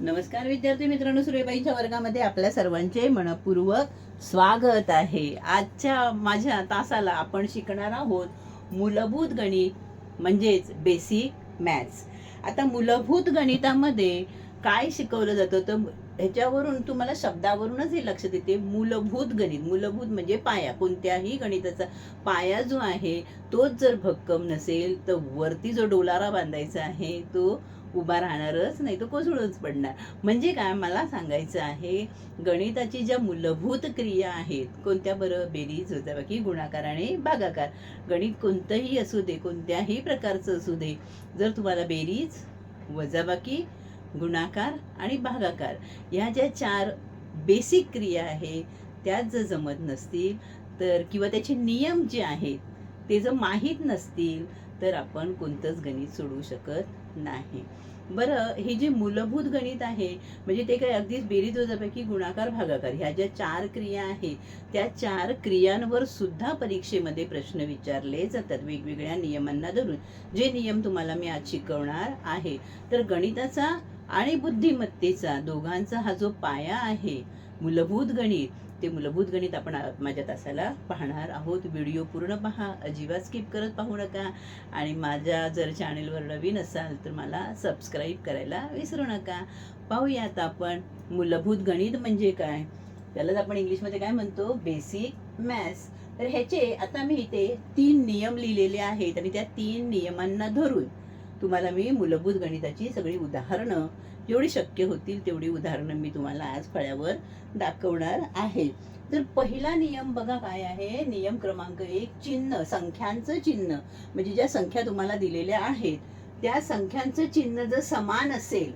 नमस्कार विद्यार्थी मित्रांनो सुरेबाईच्या वर्गामध्ये आपल्या सर्वांचे मनपूर्वक स्वागत आहे. आजच्या माझ्या तासाला आपण शिकणार आहोत मूलभूत गणित म्हणजेच बेसिक मॅथ्स आता मूलभूत गणितामध्ये काय शिकवलं जातं? तर ह्याच्यावरून तुम्हाला शब्दावरूनच हे लक्षात येते मूलभूत गणित. मूलभूत म्हणजे पाया. कोणत्याही गणिताचा पाया जो आहे तोच जर भक्कम नसेल तर वरती जो डोलारा बांधायचा आहे तो उभा राहणारच नाही तो कोसळूनच पडणार. म्हणजे काय मला सांगायचं आहे गणिताची ज्या मूलभूत क्रिया आहेत कोणत्या बरं? बेरीज वजाबाकी गुणाकार आणि भागाकार. गणित कोणतंही असू दे कोणत्याही प्रकारचं असू दे जर तुम्हाला बेरीज वजाबाकी गुणाकार आणि भागाकार ह्या ज्या चार बेसिक क्रिया आहेत त्याच जर जमत नसतील तर किंवा त्याचे नियम जे आहेत ते जर माहीत नसतील तर आपण कोणतंच गणित सोडवू शकत नाही. बरं हे जे मूलभूत गणित आहे म्हणजे ते काय अगदीच बेरीज वजापैकी गुणाकार भागाकार ह्या ज्या चार क्रिया आहेत त्या चार क्रियांवर सुद्धा परीक्षेमध्ये प्रश्न विचारले जातात वेगवेगळ्या नियमांना धरून. जे नियम तुम्हाला मी आज शिकवणार आहे तर गणिताचा आणि बुद्धिमत्तेचा दोघांचा हा जो पाया आहे मूलभूत गणित. ते मूलभूत गणित आपण माझ्या तासाला पाहणार आहोत. व्हिडिओ पूर्ण पहा. अजिबात स्किप करत पाहू नका. आणि माझ्या जर चॅनेलवर नवीन असाल तर मला सबस्क्राईब करायला विसरू नका. पाहूयात आपण मूलभूत गणित म्हणजे काय? त्यालाच आपण इंग्लिशमध्ये काय म्हणतो? बेसिक मॅथ्स तर ह्याचे आता मी इथे तीन नियम लिहिलेले आहेत आणि त्या तीन नियमांना धरून तुम्हाला मी मूलभूत गणिताची सगळी उदाहरणं जेवढी शक्य होतील तेवढी उदाहरणं मी तुम्हाला आज फळ्यावर दाखवणार आहे. तर पहिला नियम बघा काय आहे? नियम क्रमांक एक चिन्ह संख्यांचं चिन्ह. म्हणजे ज्या संख्या तुम्हाला दिलेल्या आहेत त्या संख्यांचं चिन्ह जर समान असेल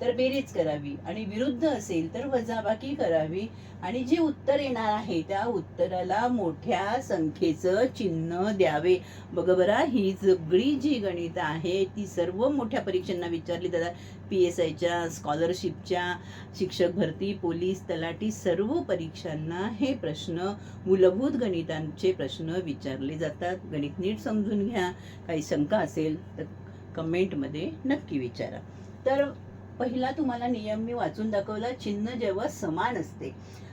तर बेरीज करावी. आणि विरुद्ध असेल तर वजाबाकी करावी. आणि जे उत्तर येणार आहे त्या उत्तराला मोठ्या संख्येचं चिन्ह द्यावे. बघ बरं ही सगळी जी गणित आहे ती सर्व मोठ्या परीक्षांना विचारली जातात. पी एस आयच्या स्कॉलरशिपच्या शिक्षक भरती पोलीस तलाठी सर्व परीक्षांना हे प्रश्न मूलभूत गणितांचे प्रश्न विचारले जातात. गणित नीट समजून घ्या. काही शंका असेल तर कमेंटमध्ये नक्की विचारा. तर पहिला तुम्हाला नियम मी वाचून दाखवला चिन्ह जेव्हा समान असते.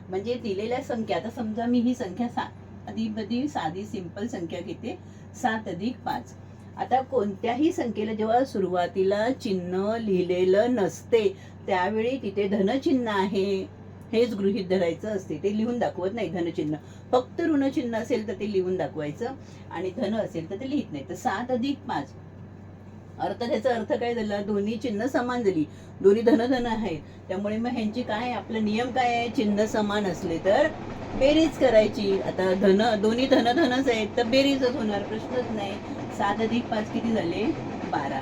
म्हणजे दिलेल्या संख्या आता समजा मी ही संख्या सा अधिक साधी सिंपल संख्या घेते सात अधिक पाच. आता कोणत्याही संख्येला जेव्हा सुरुवातीला चिन्ह लिहिलेलं नसते त्यावेळी तिथे धनचिन्ह आहे. हेच गृहित धरायचं असते. ते लिहून दाखवत नाही धनचिन्ह. फक्त ऋणचिन्ह असेल तर ते लिहून दाखवायचं आणि धन असेल तर ते लिहित नाही. तर सात अधिक पाच. अर्थ त्याचा अर्थ काय झाला? दोन्ही चिन्ह समान झाली. दोन्ही धनधन आहेत. त्यामुळे मग ह्यांची काय? आपलं नियम काय आहे? चिन्ह समान असले तर बेरीज करायची. आता धन दोन्ही धनधनच आहेत तर बेरीजच होणार. प्रश्नच नाही. सात अधिक पाच किती झाले? बारा.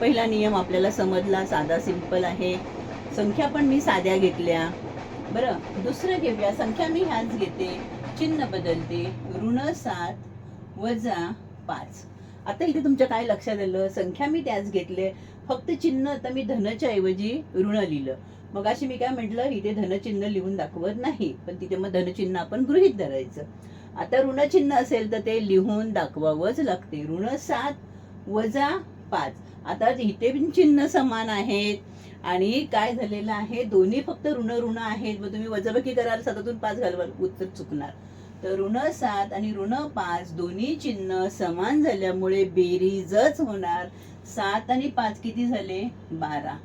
पहिला नियम आपल्याला समजला. साधा सिंपल आहे. संख्या पण मी साध्या घेतल्या. बरं दुसरं घेऊया. संख्या मी ह्याच घेते. चिन्ह बदलते. ऋण सात वजा पाच. आता इथे तुमच्या काय लक्षात आलं? संख्या मी त्याच घेतले. फक्त चिन्ह आता मी धनच्या ऐवजी ऋण लिहिलं. मग अशी मी काय म्हटलं? इथे धनचिन्ह लिहून दाखवत नाही. पण तिथे मग धनचिन्ह आपण गृहीत धरायचं. आता ऋणचिन्ह असेल तर ते लिहून दाखवावंच लागते. ऋण सात वजा पाच. आता इथे पण चिन्ह समान आहेत. आणि काय झालेलं आहे? दोन्ही फक्त ऋण ऋण आहेत. मग तुम्ही वजाबाकी कराल सातातून पाच घालवाल. उत्तर चुकणार. तर ऋण सात आणि ऋण पाच दोन्ही चिन्ह समान झाल्यामुळे बेरीजच होणार. सात आणि पाच किती झाले? बारा.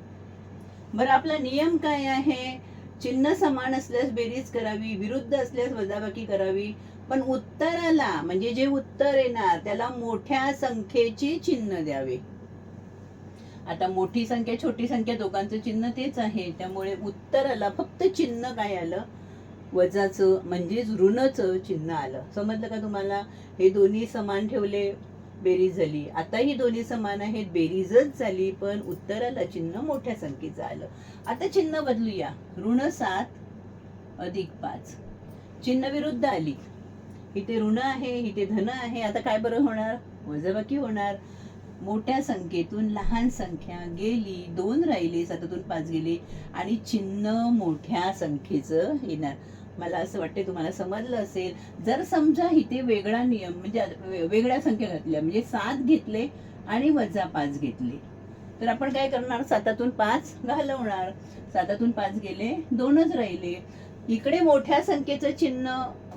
बरं आपला नियम काय आहे? चिन्ह समान असल्यास बेरीज करावी विरुद्ध असल्यास वजाबाकी करावी. पण उत्तराला म्हणजे जे उत्तर येणार त्याला मोठ्या संख्येचे चिन्ह द्यावे. आता मोठी संख्या छोटी संख्या दोघांचं चिन्ह तेच आहे. त्यामुळे उत्तराला फक्त चिन्ह काय आलं? वजाचं म्हणजेच ऋणचं चिन्ह आलं. समजलं का तुम्हाला? हे दोन्ही समान ठेवले बेरीज झाली. आता ही दोन्ही समान आहेत बेरीजच झाली पण उत्तराला चिन्ह मोठ्या संख्येचं आलं. आता चिन्ह बदलूया. ऋण सात अधिक पाच. चिन्ह विरुद्ध आली. इथे ऋण आहे इथे धन आहे. आता काय बरं होणार? वजाबाकी होणार. मोठ्या संख्येतून लहान संख्या गेली दोन राहिली सातातून पाच गेली आणि चिन्ह मोठ्या संख्येचं येणार. मला असं वाटते तुम्हाला समजलं असेल. जर समजा इथे वेगळा नियम म्हणजे वेगळ्या संख्या घातल्या म्हणजे सात घेतले आणि वजा पाच घेतले. तर आपण काय करणार? सातातून पाच घालवणार. सातातून पाच गेले दोनच राहिले. इकडे मोठ्या संख्येचं चिन्ह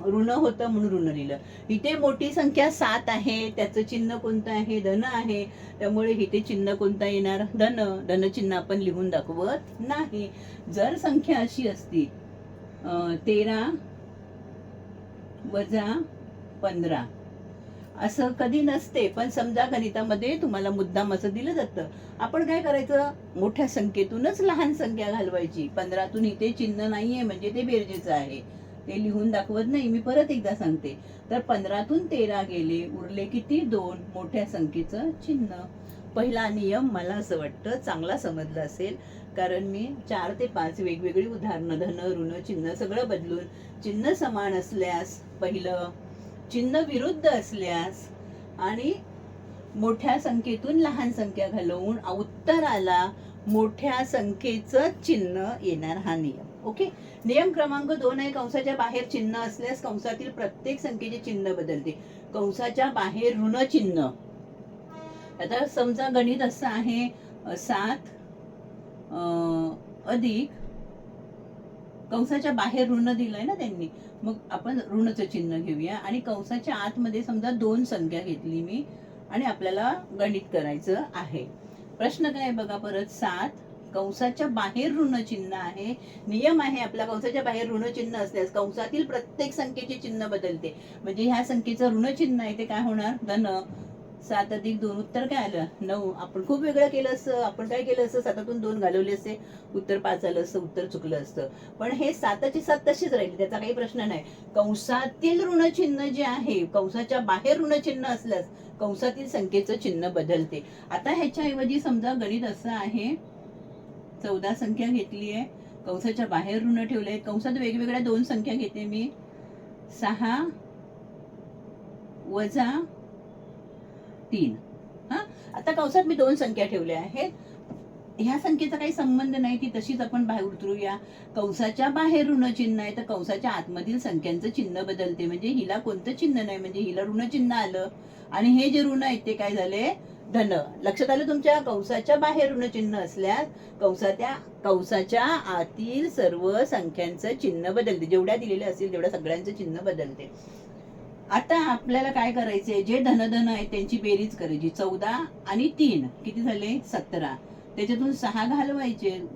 ऋण होतं म्हणून ऋण लिहिलं. इथे मोठी संख्या सात आहे त्याचं चिन्ह कोणतं आहे? धन आहे. त्यामुळे इथे चिन्ह कोणता येणार? धन. धनचिन्ह आपण लिहून दाखवत नाही. जर संख्या अशी असती तेरा वजा पंधरा. असं कधी नसते पण समजा गणितामध्ये तुम्हाला मुद्दाम असं दिलं जातं. आपण काय करायचं? मोठ्या संख्येतूनच लहान संख्या घालवायची. पंधरातून इथे चिन्ह नाहीये म्हणजे ते बेरजेचं आहे. ते लिहून दाखवत नाही मी परत एकदा सांगते. तर पंधरातून तेरा गेले उरले किती? दोन. मोठ्या संख्येचं चिन्ह. पहिला नियम मला असं वाटतं चांगला समजला असेल कारण मी चार ते पाच वेगवेगळी उदाहरणं धन ऋण चिन्ह सगळं बदलून चिन्ह समान असल्यास पहिलं चिन्ह विरुद्ध असल्यास आणि मोठ्या संख्येतून लहान संख्या घालवून उत्तराला मोठ्या संख्येचं चिन्ह येणार हा नियम. ओके? नियम क्रमांक दोन आहे कंसाच्या बाहेर चिन्ह असल्यास कंसातील प्रत्येक संख्येचे चिन्ह बदलते. कंसाच्या बाहेर ऋण चिन्ह. आता समजा गणित असं आहे सात अधिक कंसाच्या बाहेर ऋण दिलंय ना त्यांनी. मग आपण ऋणचं चिन्ह घेऊया. आणि कंसाच्या आतमध्ये समजा दोन संख्या घेतली मी आणि आपल्याला गणित करायचं आहे. प्रश्न काय बघा परत. सात कंसाच्या बाहेर ऋण चिन्ह आहे. नियम आहे आपल्या कंसाच्या बाहेर ऋण चिन्ह असल्यास कंसातील प्रत्येक संख्येचे चिन्ह बदलते. म्हणजे ह्या संख्येचं ऋण चिन्ह आहे ते काय होणार? धन. सात अधिक दोन उत्तर काय आलं? नऊ. आपण खूप वेगळं केलं असतं आपण काय केलं असतं सातातून दोन घालवले असते उत्तर पाच आलं असतं उत्तर चुकलं असतं. पण हे साताची सात तशीच राहिली. त्याचा काही प्रश्न नाही. कंसातील ऋणचिन्ह जे आहे कंसाच्या बाहेर ऋणचिन्ह असल्यास कंसातील संख्येचं चिन्ह बदलते. आता ह्याच्याऐवजी समजा गणित असं आहे. चौदा संख्या घेतली आहे. कंसाच्या बाहेर ऋण ठेवले कंसात वेगवेगळ्या दोन संख्या घेते मी. सहा वजा तीन. हा? आता कंसात मी दोन संख्या ठेवल्या आहेत. ह्या संख्येचा काही संबंध नाही ती तशीच आपण बाहेर उतरूया. कंसाच्या बाहेर ऋण चिन्ह आहे तर कंसाच्या आतमधील संख्यांचं चिन्ह बदलते. म्हणजे हिला कोणतं चिन्ह नाही? म्हणजे हिला ऋण चिन्ह आलं. आणि हे जे ऋण आहेत ते काय झाले? धन. लक्षात आलं तुमच्या? कंसाच्या बाहेर ऋणचिन्ह असल्यास कंसाच्या कंसाच्या आतील सर्व संख्यांचं चिन्ह बदलते. जेवढ्या दिलेल्या असतील तेवढ्या सगळ्यांचं चिन्ह बदलते. आता आपल्याला काय करायचंय? जे धनधन आहेत त्यांची बेरीज करायची. चौदा आणि तीन. किती झाले? सतरा. त्याच्यातून सहा घालवायचे.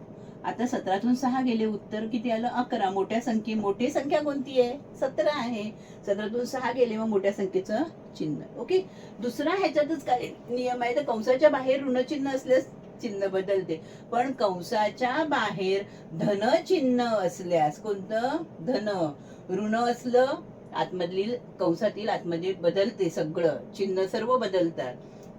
आता सतरातून सहा गेले. उत्तर किती आलं? अकरा. मोठ्या संख्ये मोठी संख्या कोणती आहे? सतरा आहे. सतरातून सहा गेले मग मोठ्या संख्येचं चिन्ह. ओके? दुसरा ह्याच्यातच काय? नियम आहे. तर कंसाच्या बाहेर ऋणचिन्ह असल्यास चिन्ह बदलते. पण कंसाच्या बाहेर धन चिन्ह असल्यास कोणतं? धन. ऋण असलं आतमधील कंसातील आतमध्ये बदलते सगळं. चिन्ह सर्व बदलतात.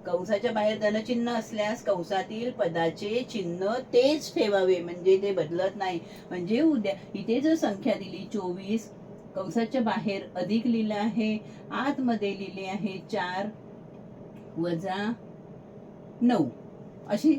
कंसाच्या बाहेर धनचिन्ह असल्यास कंसातील पदाचे चिन्ह तेच ठेवावे. म्हणजे ते बदलत नाही. म्हणजे उद्या इथे जर संख्या दिली चोवीस कंसाच्या बाहेर अधिक लिहिलं आहे आतमध्ये लिहिले आहे चार वजा नऊ. अशी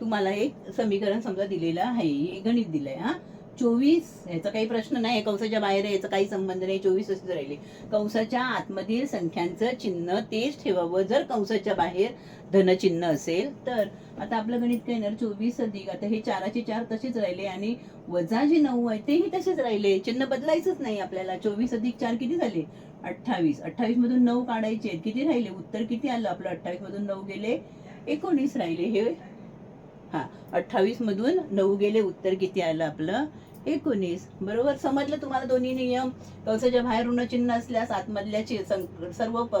तुम्हाला एक समीकरण समजा दिलेलं आहे. हे गणित दिलंय हा. चोवीस याचा काही प्रश्न नाही. कंसाच्या बाहेर याचा काही संबंध नाही. चोवीस असेच राहिले. कंसाच्या आतमधील संख्यांचं चिन्ह तेच ठेवावं. जर कंसाच्या बाहेर धनचिन्ह असेल तर. आता आपलं गणित काय येणार? चोवीस अधिक. आता हे चाराचे चार तसेच राहिले आणि वजा जे नऊ आहे तेही तसेच राहिले. चिन्ह बदलायचंच नाही आपल्याला. चोवीस अधिक चार किती झाले? अठ्ठावीस. अठ्ठावीस मधून नऊ काढायचे किती राहिले? उत्तर किती आलं? आपलं अठ्ठावीस मधून नऊ गेले एकोणीस राहिले. हे हां अठ्ठावीसमधून नऊ गेले उत्तर किती आलं आपलं? एकोणीस. बरोबर? समजलं तुम्हाला दोन्ही नियम? कंसाच्या बाहेर ऋणचिन्ह असल्यास आतमधल्याची सर्व प-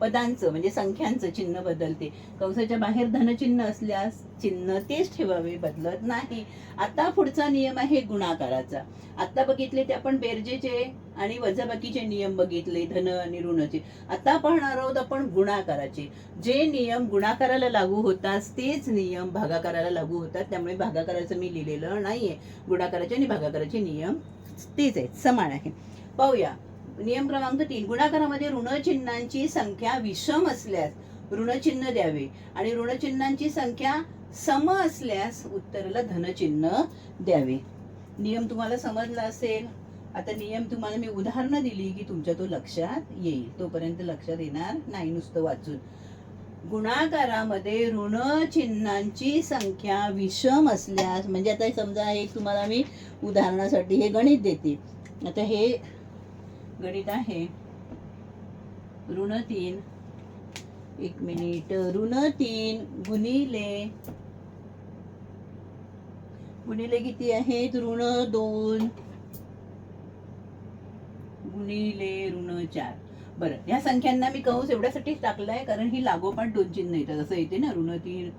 पदांचं म्हणजे संख्यांचं चिन्ह बदलते. कंसाच्या बाहेर धनचिन्ह असल्यास चिन्ह तेच ठेवावे बदलत नाही. आता पुढचा नियम आहे गुणाकाराचा. आता बघितले ते आपण बेरजेचे आणि वजाबाकीचे नियम बघितले धन आणि ऋणचे. आता पाहणार आहोत आपण गुणाकाराचे. जे नियम गुणाकाराला लागू होतात तेच नियम भागाकाराला लागू होतात. त्यामुळे भागाकाराचं मी लिहिलेलं नाहीये. गुणाकाराचे आणि भागाकाराचे नियम तेच आहेत समान आहे. पाहूया. नियम क्रमांक तीन गुणाकारामध्ये ऋणचिन्हांची संख्या विषम असल्यास ऋणचिन्ह द्यावे. आणि ऋणचिन्हांची संख्या सम असल्यास उत्तराला धनचिन्ह द्यावे. नियम तुम्हाला समजला असेल? आता नियम तुम्हाला मी उदाहरणं दिली की तुमच्या तो लक्षात येईल. तोपर्यंत लक्षात येणार नाही नुसतं वाचून. गुणाकारामध्ये ऋण चिन्हांची संख्या विषम असल्यास म्हणजे आता समजा एक तुम्हाला मी उदाहरणासाठी हे गणित देते. आता हे गणित आहे. ऋण तीन. एक मिनिट. ऋण तीन गुणिले गुणिले किती आहेत? ऋण दोन. गुणिले ऋण चार. बरं ह्या संख्यांना मी कंस एवढ्यासाठीच टाकलाय कारण ही लागोपाठ दोन चिन्ह येतात. असं येते ना ऋण तीन.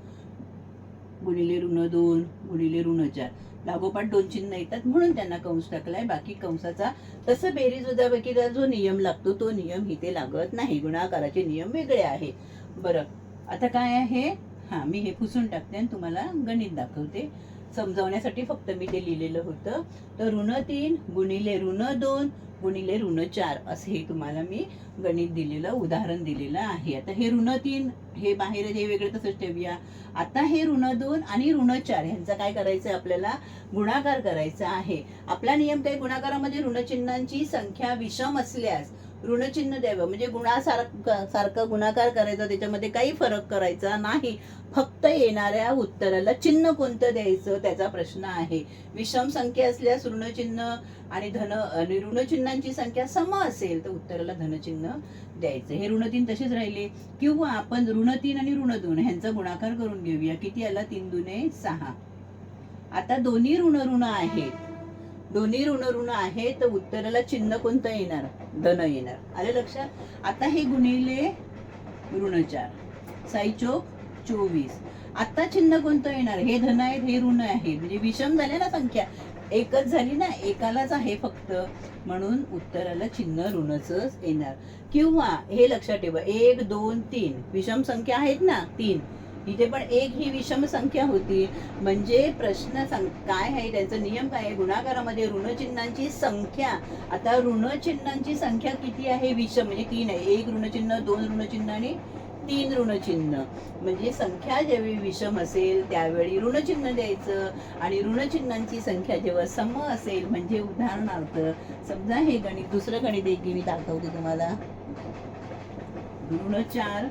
गुणिले ऋण दोन गुणिले ऋण चार. लागोपाठ दोन चिन्ह येतात म्हणून त्यांना कंस टाकलाय. बाकी कंसाचा तसं बेरीज वजाबाकीचा जो नियम लागतो तो नियम इथे लागत नाही. गुणाकाराचे नियम वेगळे आहे बरं. आता काय आहे? हा मी हे पुसून टाकते आणि तुम्हाला गणित दाखवते. समजावण्यासाठी फक्त मी ते लिहिलेलं होतं. तर ऋण तीन गुणिले ऋण दोन गुणिले ऋण चार असं हे तुम्हाला मी गणित दिलेलं उदाहरण दिलेलं आहे. आता हे ऋण तीन हे बाहेर हे वेगळे तसंच ठेवूया. आता हे ऋण दोन आणि ऋण चार ह्यांचा काय करायचं आहे आपल्याला? गुणाकार करायचा आहे. आपला नियम काय? गुणाकारामध्ये ऋणचिन्हांची संख्या विषम असल्यास ऋणचिन्ह द्यावं. म्हणजे गुणासारखं सारखं गुणाकार करायचा त्याच्यामध्ये काही फरक करायचा नाही. फक्त येणाऱ्या उत्तराला चिन्ह कोणतं द्यायचं त्याचा प्रश्न आहे. विषम संख्या असल्यास ऋणचिन्ह आणि धन आणि ऋणचिन्हांची संख्या सम असेल तर उत्तराला धनचिन्ह द्यायचं. हे ऋण तीन तसेच राहिले. किंवा आपण ऋण तीन आणि ऋण दोन ह्यांचा गुणाकार करून घेऊया. किती आला? तीन दुने सहा. आता दोन्ही ऋण ऋण आहेत. दोन्ही ऋण ऋण आहे तर उत्तराला चिन्ह कोणतं येणार? धन येणार. आले लक्षात? आता हे गुणिले ऋण चार साई चोवीस. आता चिन्ह कोणतं येणार? हे धन आहेत हे ऋण आहे म्हणजे विषम झाले ना संख्या. एकच झाली ना एकालाच आहे फक्त. म्हणून उत्तराला चिन्ह ऋणच येणार. किंवा हे लक्षात ठेवा. एक दोन तीन. विषम संख्या आहेत ना तीन. इथे पण एक ही विषम संख्या होती. म्हणजे प्रश्न सांग काय आहे त्यांचा? नियम काय आहे? गुणाकारामध्ये ऋणचिन्हांची संख्या. आता ऋणचिन्हांची संख्या किती आहे? विषम म्हणजे तीन आहे. एक ऋणचिन्ह दोन ऋणचिन्ह आणि तीन ऋणचिन्ह. म्हणजे संख्या ज्यावेळी विषम असेल त्यावेळी ऋणचिन्ह द्यायचं. आणि ऋणचिन्हांची संख्या जेव्हा सम असेल म्हणजे उदाहरणार्थ समजा हे गणित दुसरं गणित एक मी दाखवते तुम्हाला. ऋण चार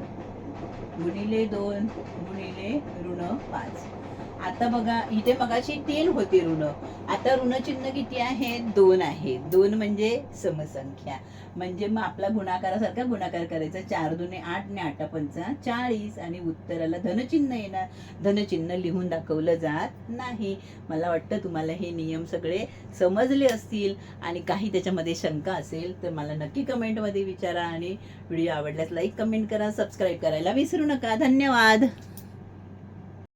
गुणिले दोन गुणिले ऋण पाच. आता बघा इथे मगाशी तीन होती ऋण. आता ऋणचिन्ह किती आहे? दोन आहे. दोन म्हणजे समसंख्या. म्हणजे मग आपला गुणाकारासारखा गुणाकार करायचा. चार दुने आठ ने आठ पंचा चाळीस. आणि उत्तराला धनचिन्ह येणार धनचिन्ह लिहून दाखवलं जात नाही. मला वाटतं तुम्हाला हे नियम सगळे समजले असतील. आणि काही त्याच्यामध्ये शंका असेल तर मला नक्की कमेंटमध्ये विचारा. आणि व्हिडिओ आवडल्यास लाईक कमेंट करा. सबस्क्राईब करायला विसरू नका. धन्यवाद.